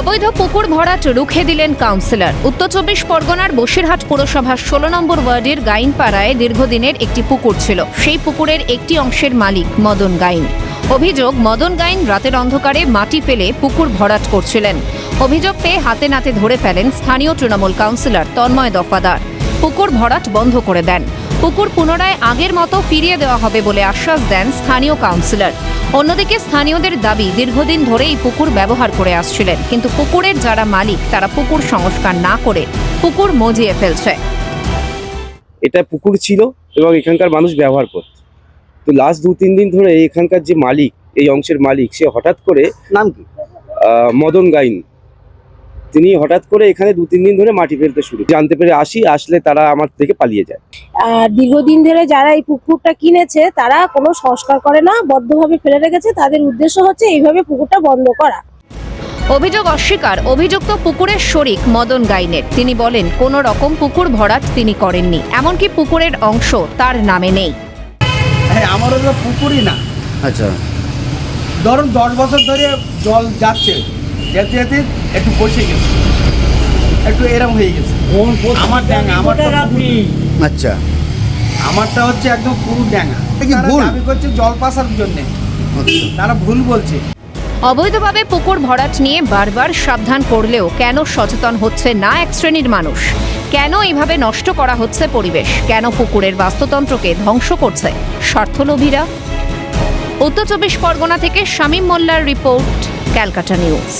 অবৈধ পুকুর ভরাট রুখে দিলেন কাউন্সিলর। উত্তর চব্বিশ পরগনার বসিরহাট পুরসভার ষোলো নম্বর ওয়ার্ডের গাইনপাড়ায় দীর্ঘদিনের একটি পুকুর ছিল। সেই পুকুরের একটি অংশের মালিক মদন গাইন। অভিযোগ, মদন গাইন রাতের অন্ধকারে মাটি ফেলে পুকুর ভরাট করছিলেন। অভিযোগ পেয়ে হাতে নাতে ধরে ফেলেন স্থানীয় তৃণমূল কাউন্সিলর তন্ময় দফাদার। পুকুর ভরাট বন্ধ করে দেন। পুকুর পুনরায় আগের মতো ফিরিয়ে দেওয়া হবে বলে আশ্বাস দেন স্থানীয় কাউন্সিলর। অন্যদিকে স্থানীয়দের দাবি দীর্ঘদিন ধরেই এই পুকুর ব্যবহার করে আসছিলেন। কিন্তু পুকুরের যারা মালিক তারা পুকুর সংস্কার না করে পুকুর মজিয়ে ফেলছে। এটা পুকুর ছিল এবং এখানকার মানুষ ব্যবহার করত। তো লাস্ট দু তিন দিন ধরে এখানকার যে মালিক এই অংশের মালিক সে হঠাৎ করে নাম কি? মদন গাইন তিনি হঠাৎ করে এখানে দু তিন দিন ধরে মাটি ফেলতে শুরু জানতে পেরে আসি আসলে তারা আমার থেকে পালিয়ে যায়। আর দীর্ঘদিন ধরে যারা এই পুকুরটা কিনেছে তারা কোনো সংস্কার করে না বদ্ধভাবে ফেলে রেখেছে। তাদের উদ্দেশ্য হচ্ছে এইভাবে পুকুরটা বন্ধ করা। অভিযোগ অস্বীকার অভিযুক্ত পুকুরের শরিক মদন গাইনের। তিনি বলেন কোনো রকম পুকুর ভরাট তিনি করেননি এমনকি পুকুরের অংশ তার নামে নেই। হ্যাঁ আমার পুকুরই না। আচ্ছা। ধরুন দশ বছর ধরে জল যাচ্ছে যেতে যেতে একটু বসে গেছে। একটু এরম হয়ে গেছে। আমার ড্যাঙা পুকুর। আচ্ছা। আমারটা হচ্ছে একদম পুরো ড্যাঙা? দাবি করছে জল পাসার জন্য। আচ্ছা। তারা ভুল বলছে। অবৈধভাবে পুকুর ভরাট নিয়ে বারবার সাবধান করলেও কেন সচেতন হচ্ছে না এক শ্রেণির মানুষ? কেন এইভাবে নষ্ট করা হচ্ছে পরিবেশ? কেন পুকুরের বাস্তুতন্ত্রকে ধ্বংস করছে? স্বার্থলোভীরা? উত্তর চব্বিশ পরগনা থেকে শামীম মোল্লার রিপোর্ট। ক্যালকাটা নিউজ